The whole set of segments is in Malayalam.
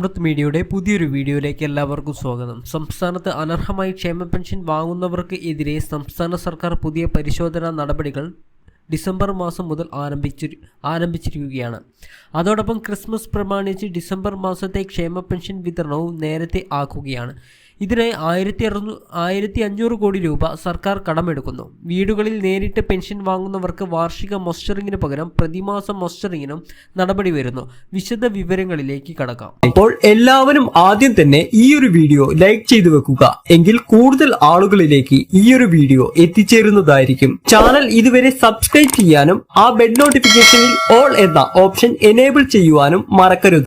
അമൃത് മീഡിയയുടെ പുതിയൊരു വീഡിയോയിലേക്ക് എല്ലാവർക്കും സ്വാഗതം. സംസ്ഥാനത്ത് അനർഹമായി ക്ഷേമ പെൻഷൻ വാങ്ങുന്നവർക്ക് എതിരെ സംസ്ഥാന സർക്കാർ പുതിയ പരിശോധനാ നടപടികൾ ഡിസംബർ മാസം മുതൽ ആരംഭിച്ചി ആരംഭിച്ചിരിക്കുകയാണ്. അതോടൊപ്പം ക്രിസ്മസ് പ്രമാണിച്ച് ഡിസംബർ മാസത്തെ ക്ഷേമ പെൻഷൻ വിതരണവും നേരത്തെ ആക്കുകയാണ്. ഇതിനായി ആയിരത്തി അറുന്നൂ ആയിരത്തി അഞ്ഞൂറ് കോടി രൂപ സർക്കാർ കടമെടുക്കുന്നു. വീടുകളിൽ നേരിട്ട് പെൻഷൻ വാങ്ങുന്നവർക്ക് വാർഷിക മൊസ്റ്ററിങ്ങിന് പകരം പ്രതിമാസ മൊസ്റ്ററിങ്ങിനും നടപടി വരുന്നു. വിശദ വിവരങ്ങളിലേക്ക് കടക്കാം. അപ്പോൾ എല്ലാവരും ആദ്യം തന്നെ ഈ ഒരു വീഡിയോ ലൈക്ക് ചെയ്തു വെക്കുക. എങ്കിൽ കൂടുതൽ ആളുകളിലേക്ക് ഈ ഒരു വീഡിയോ എത്തിച്ചേരുന്നതായിരിക്കും. ചാനൽ ഇതുവരെ സബ്സ്ക്രൈബ് ചെയ്യാനും ആ ബെഡ് നോട്ടിഫിക്കേഷനിൽ ഓൾ എന്ന ഓപ്ഷൻ എനേബിൾ ചെയ്യുവാനും മറക്കരുത്.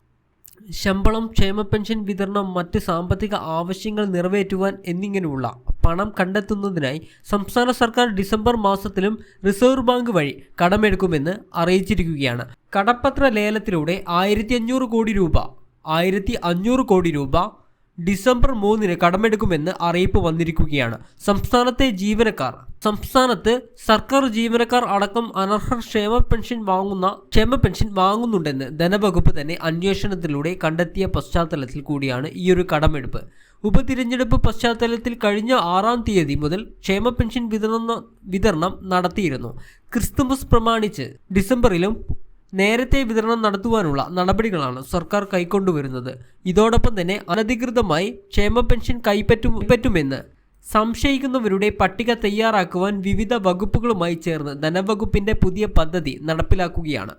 ശമ്പളം ക്ഷേമ പെൻഷൻ വിതരണം മറ്റ് സാമ്പത്തിക ആവശ്യങ്ങൾ നിറവേറ്റുവാൻ എന്നിങ്ങനെയുള്ള പണം കണ്ടെത്തുന്നതിനായി സംസ്ഥാന സർക്കാർ ഡിസംബർ മാസത്തിലും റിസർവ് ബാങ്ക് വഴി കടമെടുക്കുമെന്ന് അറിയിച്ചിരിക്കുകയാണ്. കടപ്പത്ര ലേലത്തിലൂടെ ആയിരത്തി കോടി രൂപ ആയിരത്തി കോടി രൂപ ഡിസംബർ മൂന്നിന് കടമെടുക്കുമെന്ന് അറിയിപ്പ് വന്നിരിക്കുകയാണ്. സംസ്ഥാനത്തെ ജീവനക്കാർ. സംസ്ഥാനത്ത് സർക്കാർ ജീവനക്കാർ അടക്കം അനർഹർ ക്ഷേമ പെൻഷൻ വാങ്ങുന്ന ക്ഷേമ പെൻഷൻ വാങ്ങുന്നുണ്ടെന്ന് ധനവകുപ്പ് തന്നെ അന്വേഷണത്തിലൂടെ കണ്ടെത്തിയ പശ്ചാത്തലത്തിൽ കൂടിയാണ് ഈ ഒരു കടമെടുപ്പ്. ഉപതിരഞ്ഞെടുപ്പ് പശ്ചാത്തലത്തിൽ കഴിഞ്ഞ ആറാം തീയതി മുതൽ ക്ഷേമ പെൻഷൻ വിതരണ വിതരണം നടത്തിയിരുന്നു. ക്രിസ്തുമസ് പ്രമാണിച്ച് ഡിസംബറിലും നേരത്തെ വിതരണം നടത്തുവാനുള്ള നടപടികളാണ് സർക്കാർ കൈക്കൊണ്ടുവരുന്നത്. ഇതോടൊപ്പം തന്നെ അനധികൃതമായി ക്ഷേമ പെൻഷൻ കൈപ്പറ്റും സംശയിക്കുന്നവരുടെ പട്ടിക തയ്യാറാക്കുവാൻ വിവിധ വകുപ്പുകളുമായി ചേർന്ന് ധനവകുപ്പിന്റെ പുതിയ പദ്ധതി നടപ്പിലാക്കുകയാണ്.